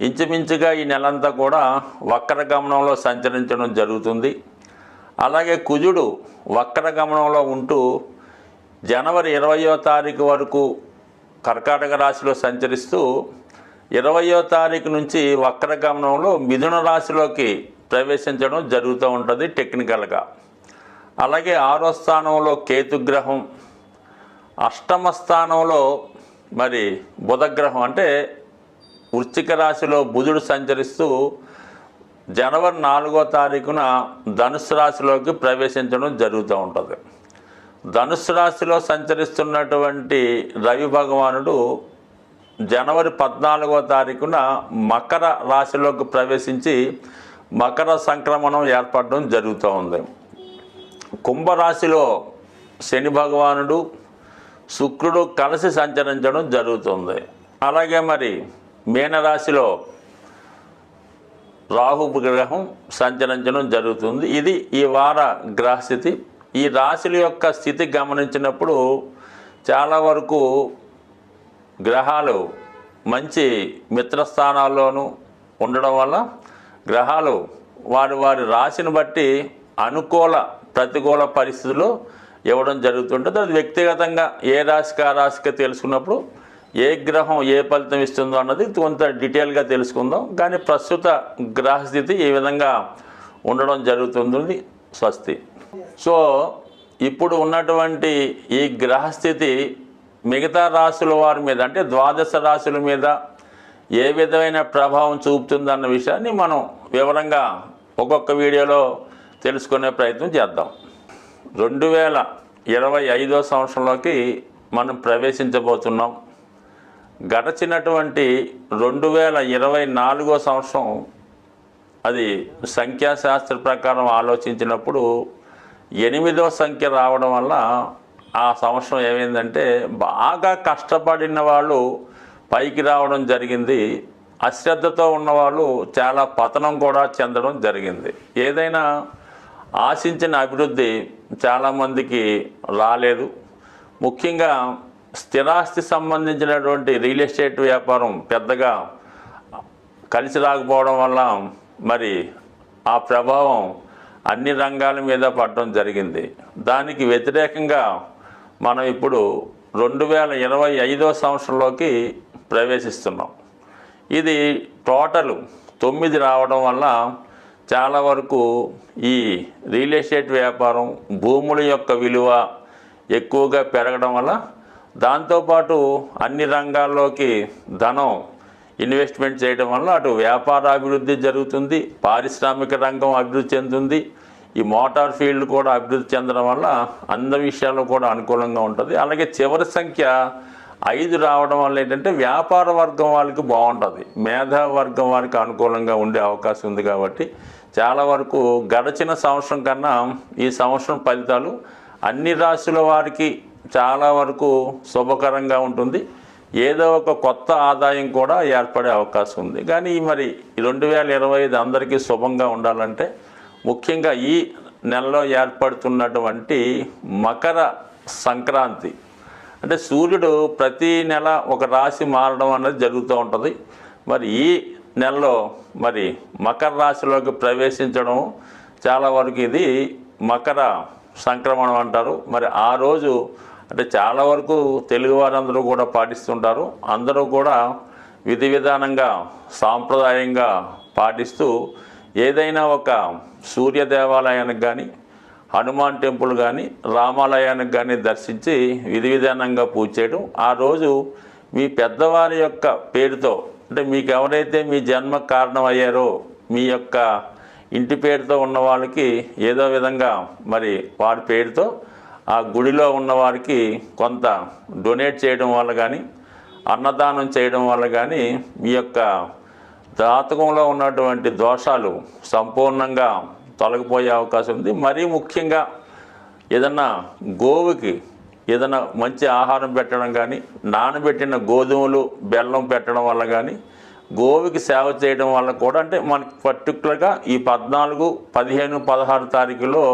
ఇంచుమించుగా ఈ నెలంతా కూడా వక్ర గమనంలో సంచరించడం జరుగుతుంది. అలాగే కుజుడు వక్ర గమనంలో ఉంటూ జనవరి ఇరవయో తారీఖు వరకు కర్కాటక రాశిలో సంచరిస్తూ ఇరవయో తారీఖు నుంచి వక్ర గమనంలో మిథున రాశిలోకి ప్రవేశించడం జరుగుతూ ఉంటుంది టెక్నికల్గా. అలాగే ఆరో స్థానంలో కేతుగ్రహం అష్టమ స్థానంలో మరి బుధగ్రహం అంటే వృశ్చిక రాశిలో బుధుడు సంచరిస్తూ జనవరి నాలుగో తారీఖున ధనుసు రాశిలోకి ప్రవేశించడం జరుగుతూ ఉంటుంది. ధనుసు రాశిలో సంచరిస్తున్నటువంటి రవి భగవానుడు జనవరి పద్నాలుగో తారీఖున మకర రాశిలోకి ప్రవేశించి మకర సంక్రమణం ఏర్పడడం జరుగుతూ ఉంది. కుంభరాశిలో శని భగవానుడు శుక్రుడు కలిసి సంచరించడం జరుగుతుంది. అలాగే మరి మీనరాశిలో రాహు గ్రహం సంచరించడం జరుగుతుంది. ఇది ఈ వార గ్రహస్థితి. ఈ రాశుల యొక్క స్థితి గమనించినప్పుడు చాలా వరకు గ్రహాలు మంచి మిత్రస్థానాల్లోనూ ఉండడం వల్ల గ్రహాలు వారి వారి రాశిని బట్టి అనుకూల ప్రతికూల పరిస్థితులు ఇవ్వడం జరుగుతుంటుంది. అది వ్యక్తిగతంగా ఏ రాశికి ఆ రాశికి తెలుసుకున్నప్పుడు ఏ గ్రహం ఏ ఫలితం ఇస్తుందో అన్నది కొంత డీటెయిల్గా తెలుసుకుందాం. కానీ ప్రస్తుత గ్రహస్థితి ఈ విధంగా ఉండడం జరుగుతుంది? స్వస్తి. సో ఇప్పుడు ఉన్నటువంటి ఈ గ్రహస్థితి మిగతా రాశుల వారి మీద అంటే ద్వాదశ రాశుల మీద ఏ విధమైన ప్రభావం చూపుతుందన్న విషయాన్ని మనం వివరంగా ఒక్కొక్క వీడియోలో తెలుసుకునే ప్రయత్నం చేద్దాం. రెండు వేల ఇరవై ఐదో సంవత్సరంలోకి మనం ప్రవేశించబోతున్నాం. గడచినటువంటి రెండు వేల ఇరవై నాలుగో సంవత్సరం అది సంఖ్యాశాస్త్ర ప్రకారం ఆలోచించినప్పుడు ఎనిమిదో సంఖ్య రావడం వల్ల ఆ సంవత్సరం ఏమైందంటే బాగా కష్టపడిన వాళ్ళు పైకి రావడం జరిగింది. అశ్రద్ధతో ఉన్నవాళ్ళు చాలా పతనం కూడా చెందడం జరిగింది. ఏదైనా ఆశించిన అభివృద్ధి చాలామందికి రాలేదు. ముఖ్యంగా స్థిరాస్తి సంబంధించినటువంటి రియల్ ఎస్టేట్ వ్యాపారం పెద్దగా కలిసి రాకపోవడం వల్ల మరి ఆ ప్రభావం అన్ని రంగాల మీద పడడం జరిగింది. దానికి వ్యతిరేకంగా మనం ఇప్పుడు రెండు వేల ఇరవై ఐదో సంవత్సరంలోకి ప్రవేశిస్తున్నాం. ఇది టోటల్ తొమ్మిది రావడం వల్ల చాలా వరకు ఈ రియల్ ఎస్టేట్ వ్యాపారం భూముల యొక్క విలువ ఎక్కువగా పెరగడం వల్ల దాంతోపాటు అన్ని రంగాల్లోకి ధనం ఇన్వెస్ట్మెంట్ చేయడం వల్ల అటు వ్యాపార అభివృద్ధి జరుగుతుంది పారిశ్రామిక రంగం అభివృద్ధి చెందుతుంది ఈ మోటార్ ఫీల్డ్ కూడా అభివృద్ధి చెందడం వల్ల అందరి విషయాల్లో కూడా అనుకూలంగా ఉంటుంది. అలాగే చివరి సంఖ్య ఐదు రావడం వల్ల ఏంటంటే వ్యాపార వర్గం వాళ్ళకి బాగుంటుంది. మేధా వర్గం వారికి అనుకూలంగా ఉండే అవకాశం ఉంది కాబట్టి చాలా వరకు గడచిన సంవత్సరం కన్నా ఈ సంవత్సరం ఫలితాలు అన్ని రాశుల వారికి చాలా వరకు శుభకరంగా ఉంటుంది. ఏదో ఒక కొత్త ఆదాయం కూడా ఏర్పడే అవకాశం ఉంది. కానీ మరి రెండు వేల ఇరవై ఐదు అందరికీ శుభంగా ఉండాలంటే ముఖ్యంగా ఈ నెలలో ఏర్పడుతున్నటువంటి మకర సంక్రాంతి. అంటే సూర్యుడు ప్రతి నెల ఒక రాశి మారడం అనేది జరుగుతూ ఉంటుంది. మరి ఈ నెలలో మరి మకర రాశిలోకి ప్రవేశించడం చాలా వరకు ఇది మకర సంక్రమణం అంటారు. మరి ఆ రోజు అంటే చాలా వరకు తెలుగు వారందరూ కూడా పాటిస్తుంటారు. అందరూ కూడా విధి విధానంగా సాంప్రదాయంగా పాటిస్తూ ఏదైనా ఒక సూర్య దేవాలయానికి కానీ హనుమాన్ టెంపుల్ కానీ రామాలయానికి కానీ దర్శించి విధి విధానంగా పూజ చేయడం. ఆ రోజు మీ పెద్దవారి యొక్క పేరుతో అంటే మీకు ఎవరైతే మీ జన్మ కారణం అయ్యారో మీ యొక్క ఇంటి పేరుతో ఉన్న వాళ్ళకి ఏదో విధంగా మరి వారి పేరుతో ఆ గుడిలో ఉన్నవారికి కొంత డొనేట్ చేయడం వల్ల కానీ అన్నదానం చేయడం వల్ల కానీ మీ యొక్క జాతకంలో ఉన్నటువంటి దోషాలు సంపూర్ణంగా తొలగిపోయే అవకాశం ఉంది. మరీ ముఖ్యంగా ఏదన్నా గోవుకి ఏదైనా మంచి ఆహారం పెట్టడం కానీ నానబెట్టిన గోధుమలు బెల్లం పెట్టడం వల్ల కానీ గోవుకి సేవ చేయడం వల్ల కూడా అంటే మనకి పర్టికులర్గా ఈ పద్నాలుగు పదిహేను పదహారు తారీఖులో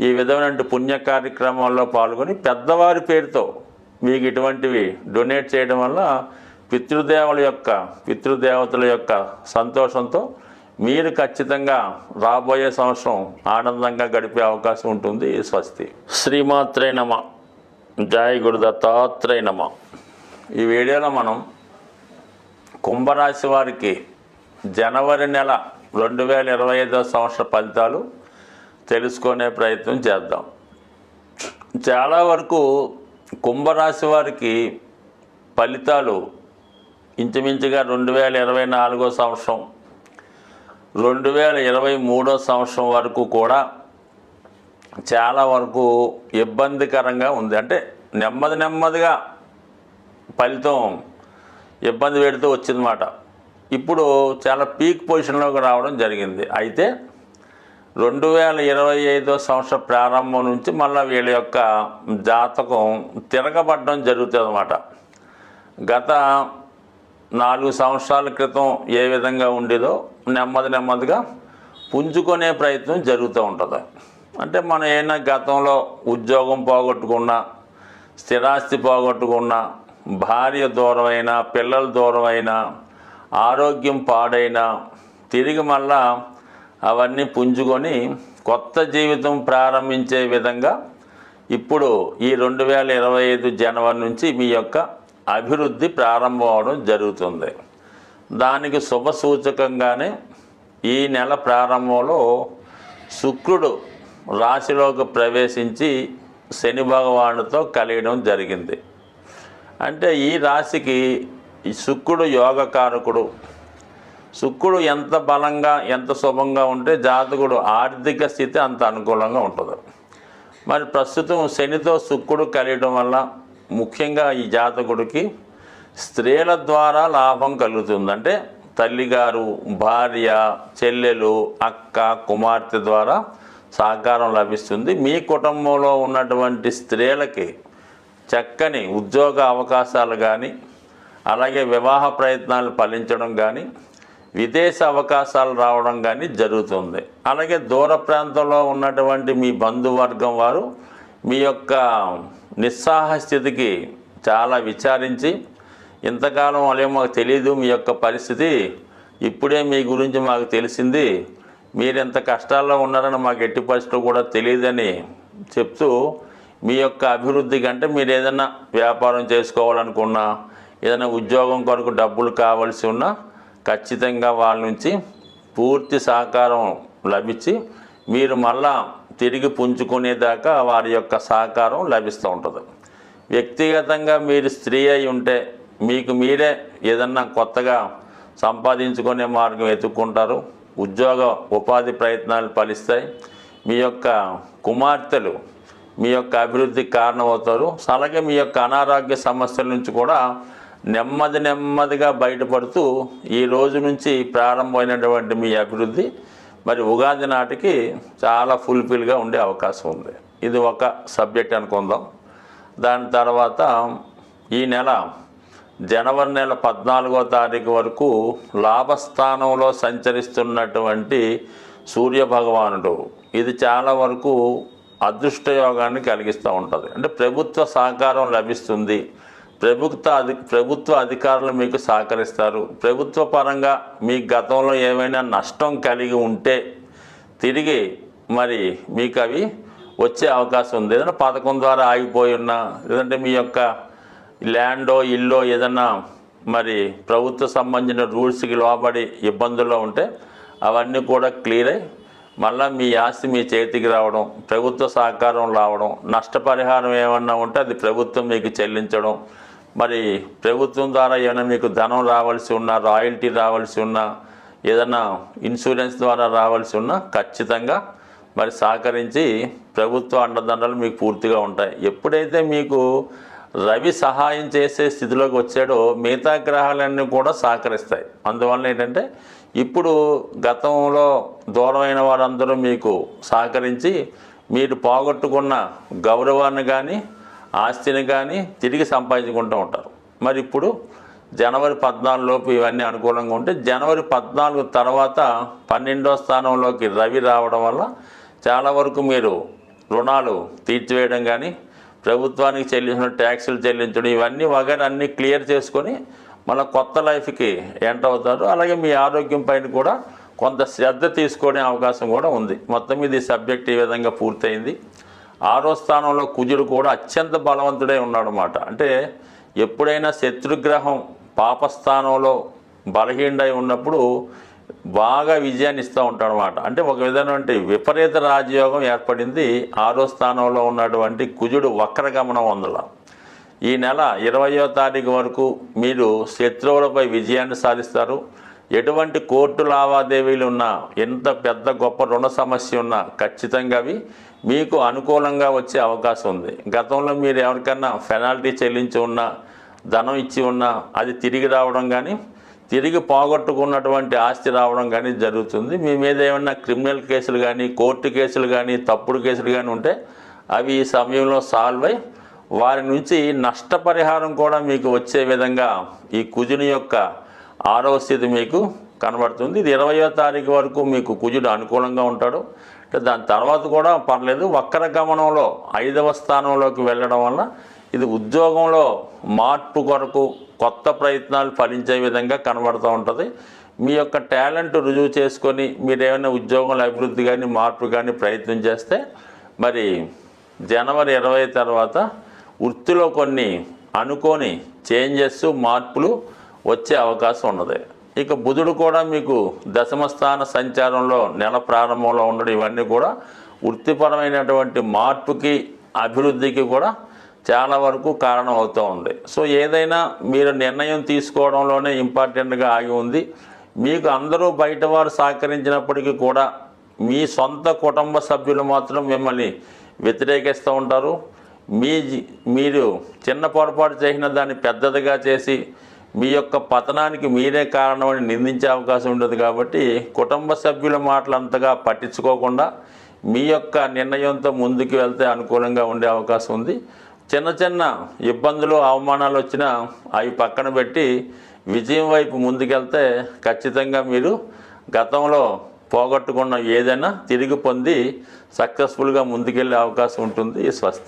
ఈ విధమైన పుణ్య కార్యక్రమాల్లో పాల్గొని పెద్దవారి పేరుతో మీకు ఇటువంటివి డొనేట్ చేయడం వల్ల పితృదేవుల యొక్క పితృదేవతల యొక్క సంతోషంతో మీరు ఖచ్చితంగా రాబోయే సంవత్సరం ఆనందంగా గడిపే అవకాశం ఉంటుంది. స్వస్తి. శ్రీమాత్రే నమ. జయ గురు దత్తాత్రేయ నమ. ఈ వీడియోలో మనం కుంభరాశి వారికి జనవరి నెల రెండు వేల ఇరవై ఐదో సంవత్సర ఫలితాలు తెలుసుకునే ప్రయత్నం చేద్దాం. చాలా వరకు కుంభరాశి వారికి ఫలితాలు ఇంచుమించుగా రెండు వేల ఇరవై నాలుగో సంవత్సరం రెండు వేల ఇరవై మూడో సంవత్సరం వరకు కూడా చాలా వరకు ఇబ్బందికరంగా ఉంది. అంటే నెమ్మది నెమ్మదిగా ఫలితం ఇబ్బంది పెడుతూ వచ్చిందన్నమాట. ఇప్పుడు చాలా పీక్ పొజిషన్లోకి రావడం జరిగింది. అయితే రెండు వేల ఇరవై ఐదో సంవత్సరం ప్రారంభం నుంచి మళ్ళీ వీళ్ళ యొక్క జాతకం తిరగబడడం జరుగుతుంది అన్నమాట గత నాలుగు సంవత్సరాల క్రితం ఏ విధంగా ఉండేదో నెమ్మది నెమ్మదిగా పుంజుకునే ప్రయత్నం జరుగుతూ ఉంటుంది. అంటే మనం ఏమైనా గతంలో ఉద్యోగం పోగొట్టుకున్నా స్థిరాస్తి పోగొట్టుకున్నా భార్య దూరమైనా పిల్లల దూరమైనా ఆరోగ్యం పాడైనా తిరిగి మళ్ళా అవన్నీ పుంజుకొని కొత్త జీవితం ప్రారంభించే విధంగా ఇప్పుడు ఈ రెండు వేల ఇరవై ఐదు జనవరి నుంచి మీ యొక్క అభివృద్ధి ప్రారంభం అవడం జరుగుతుంది. దానికి శుభ సూచకంగానే ఈ నెల ప్రారంభంలో శుక్రుడు రాశిలోకి ప్రవేశించి శని భగవానుతో కలియడం జరిగింది. అంటే ఈ రాశికి ఈ శుక్రుడు యోగకారకుడు. శుక్రుడు ఎంత బలంగా ఎంత శుభంగా ఉంటే జాతకుడు ఆర్థిక స్థితి అంత అనుకూలంగా ఉంటుంది. మరి ప్రస్తుతం శనితో శుక్రుడు కలియడం వల్ల ముఖ్యంగా ఈ జాతకుడికి స్త్రీల ద్వారా లాభం కలుగుతుంది. అంటే తల్లిగారు భార్య చెల్లెలు అక్క కుమార్తె ద్వారా సహకారం లభిస్తుంది. మీ కుటుంబంలో ఉన్నటువంటి స్త్రీలకి చక్కని ఉద్యోగ అవకాశాలు కానీ అలాగే వివాహ ప్రయత్నాలు ఫలించడం కానీ విదేశ అవకాశాలు రావడం కానీ జరుగుతుంది. అలాగే దూర ప్రాంతంలో ఉన్నటువంటి మీ బంధువర్గం వారు మీ యొక్క నిస్సాహ స్థితికి చాలా విచారించి ఇంతకాలం వాళ్ళేమో మాకు తెలియదు మీ యొక్క పరిస్థితి ఇప్పుడే మీ గురించి మాకు తెలిసింది మీరు ఎంత కష్టాల్లో ఉన్నారని మాకు ఎట్టి పరిస్థితులు కూడా తెలియదని చెప్తూ మీ యొక్క అభివృద్ధి కంటే మీరు ఏదైనా వ్యాపారం చేసుకోవాలనుకున్నా ఏదైనా ఉద్యోగం కొరకు డబ్బులు కావాల్సి ఉన్నా ఖచ్చితంగా వాళ్ళ నుంచి పూర్తి సహకారం లభించి మీరు మళ్ళా తిరిగి పుంజుకునేదాకా వారి యొక్క సహకారం లభిస్తూ ఉంటుంది. వ్యక్తిగతంగా మీరు స్త్రీ అయి ఉంటే మీకు మీరే ఏదన్నా కొత్తగా సంపాదించుకునే మార్గం వెతుక్కుంటారు ఉద్యోగ ఉపాధి ప్రయత్నాలు ఫలిస్తాయి. మీ యొక్క కుమార్తెలు మీ యొక్క అభివృద్ధికి కారణమవుతారు. అలాగే మీ యొక్క అనారోగ్య సమస్యల నుంచి కూడా నెమ్మది నెమ్మదిగా బయటపడుతూ ఈ రోజు నుంచి ప్రారంభమైనటువంటి మీ అభివృద్ధి మరి ఉగాది నాటికి చాలా ఫుల్ఫిల్గా ఉండే అవకాశం ఉంది. ఇది ఒక సబ్జెక్ట్ అనుకుందాం. దాని తర్వాత ఈ నెల జనవరి నెల పద్నాలుగో తారీఖు వరకు లాభస్థానంలో సంచరిస్తున్నటువంటి సూర్య భగవానుడు ఇది చాలా వరకు అదృష్ట యోగాన్ని కలిగిస్తూ ఉంటుంది. అంటే ప్రభుత్వ సహకారం లభిస్తుంది. ప్రభుత్వ అధి ప్రభుత్వ అధికారులు మీకు సహకరిస్తారు. ప్రభుత్వ పరంగా మీ గతంలో ఏమైనా నష్టం కలిగి ఉంటే తిరిగి మరి మీకు అవి వచ్చే అవకాశం ఉంది. ఏదైనా పథకం ద్వారా ఆగిపోయి ఉన్నా లేదంటే మీ యొక్క ల్యాండో ఇల్లో ఏదన్నా మరి ప్రభుత్వ సంబంధించిన రూల్స్కి లోబడి ఇబ్బందుల్లో ఉంటే అవన్నీ కూడా క్లియర్ అయ్యి మళ్ళీ మీ ఆస్తి మీ చేతికి రావడం ప్రభుత్వ సహకారం రావడం నష్టపరిహారం ఏమన్నా ఉంటే అది ప్రభుత్వం మీకు చెల్లించడం మరి ప్రభుత్వం ద్వారా ఏమైనా మీకు ధనం రావాల్సి ఉన్నా రాయల్టీ రావాల్సి ఉన్నా ఏదైనా ఇన్సూరెన్స్ ద్వారా రావాల్సి ఉన్నా ఖచ్చితంగా మరి సహకరించి ప్రభుత్వ అండదండలు మీకు పూర్తిగా ఉంటాయి. ఎప్పుడైతే మీకు రవి సహాయం చేసే స్థితిలోకి వచ్చాడో మిగతా గ్రహాలన్నీ కూడా సహకరిస్తాయి. అందువల్ల ఏంటంటే ఇప్పుడు గతంలో దూరమైన వారందరూ మీకు సహకరించి మీరు పోగొట్టుకున్న గౌరవాన్ని కానీ ఆస్తిని కానీ తిరిగి సంపాదించుకుంటూ ఉంటారు. మరి ఇప్పుడు జనవరి పద్నాలుగులోపు ఇవన్నీ అనుకూలంగా ఉంటే జనవరి పద్నాలుగు తర్వాత పన్నెండో స్థానంలోకి రవి రావడం వల్ల చాలా వరకు మీరు రుణాలు తీర్చివేయడం కానీ ప్రభుత్వానికి చెల్లించిన ట్యాక్సులు చెల్లించడం ఇవన్నీ వగైరా అన్నీ క్లియర్ చేసుకొని మళ్ళీ కొత్త లైఫ్కి ఎంటర్ అవుతారు. అలాగే మీ ఆరోగ్యం పైన కూడా కొంత శ్రద్ధ తీసుకునే అవకాశం కూడా ఉంది. మొత్తం ఇది సబ్జెక్ట్ ఈ విధంగా పూర్తయింది. ఆరో స్థానంలో కుజుడు కూడా అత్యంత బలవంతుడే ఉన్నాడు అన్నమాట అంటే ఎప్పుడైనా శత్రుగ్రహం పాపస్థానంలో బలహీనై ఉన్నప్పుడు బాగా విజయాన్ని ఇస్తూ ఉంటాడు అనమాట అంటే ఒక విధమైనటువంటి విపరీత రాజయోగం ఏర్పడింది ఆరో స్థానంలో ఉన్నటువంటి కుజుడు వక్రగమనం వందల ఈ నెల ఇరవయో తారీఖు వరకు మీరు శత్రువులపై విజయాన్ని సాధిస్తారు. ఎటువంటి కోర్టు లావాదేవీలు ఉన్నా ఎంత పెద్ద గొప్ప రుణ సమస్య ఉన్నా ఖచ్చితంగా అవి మీకు అనుకూలంగా వచ్చే అవకాశం ఉంది. గతంలో మీరు ఎవరికన్నా పెనాల్టీ చెల్లించి ఉన్నా ధనం ఇచ్చి ఉన్నా అది తిరిగి రావడం కానీ తిరిగి పోగొట్టుకున్నటువంటి ఆస్తి రావడం కానీ జరుగుతుంది. మీ మీద ఏమన్నా క్రిమినల్ కేసులు కానీ కోర్టు కేసులు కానీ తప్పుడు కేసులు కానీ ఉంటే అవి ఈ సమయంలో సాల్వ్ అయి వారి నుంచి నష్టపరిహారం కూడా మీకు వచ్చే విధంగా ఈ కుజుని యొక్క ఆరవ స్థితి మీకు కనబడుతుంది. ఇది ఇరవయో తారీఖు వరకు మీకు కుజుడు అనుకూలంగా ఉంటాడు. దాని తర్వాత కూడా పర్లేదు. వక్ర గమనంలో ఐదవ స్థానంలోకి వెళ్ళడం వల్ల ఇది ఉద్యోగంలో మార్పు కొరకు కొత్త ప్రయత్నాలు ఫలించే విధంగా కనబడుతూ ఉంటుంది. మీ యొక్క టాలెంట్ రుజువు చేసుకొని మీరు ఏమైనా ఉద్యోగంలో అభివృద్ధి కానీ మార్పు కానీ ప్రయత్నం చేస్తే మరి జనవరి ఇరవై తర్వాత వృత్తిలో కొన్ని అనుకోని చేంజెస్ మార్పులు వచ్చే అవకాశం ఉన్నది. ఇక బుధుడు కూడా మీకు దశమ స్థాన సంచారంలో నెల ప్రారంభంలో ఉండడం ఇవన్నీ కూడా వృత్తిపరమైనటువంటి మార్పుకి అభివృద్ధికి కూడా చాలా వరకు కారణం అవుతూ ఉంది. సో ఏదైనా మీరు నిర్ణయం తీసుకోవడంలోనే ఇంపార్టెంట్గా ఆగి ఉంది. మీకు అందరూ బయట వారు సహకరించినప్పటికీ కూడా మీ సొంత కుటుంబ సభ్యులు మాత్రం మిమ్మల్ని వ్యతిరేకిస్తూ ఉంటారు. మీ మీరు చిన్న పొరపాటు చేసిన దాన్ని పెద్దదిగా చేసి మీ యొక్క పతనానికి మీరే కారణమని నిందించే అవకాశం ఉండదు కాబట్టి కుటుంబ సభ్యుల మాటలు అంతగా పట్టించుకోకుండా మీ యొక్క నిర్ణయంతో ముందుకు వెళ్తే అనుకూలంగా ఉండే అవకాశం ఉంది. చిన్న చిన్న ఇబ్బందులు అవమానాలు వచ్చినా అవి పక్కన పెట్టి విజయం వైపు ముందుకెళ్తే ఖచ్చితంగా మీరు గతంలో పోగొట్టుకున్న ఏదైనా తిరిగి పొంది సక్సెస్ఫుల్గా ముందుకెళ్ళే అవకాశం ఉంటుంది. స్వస్తి.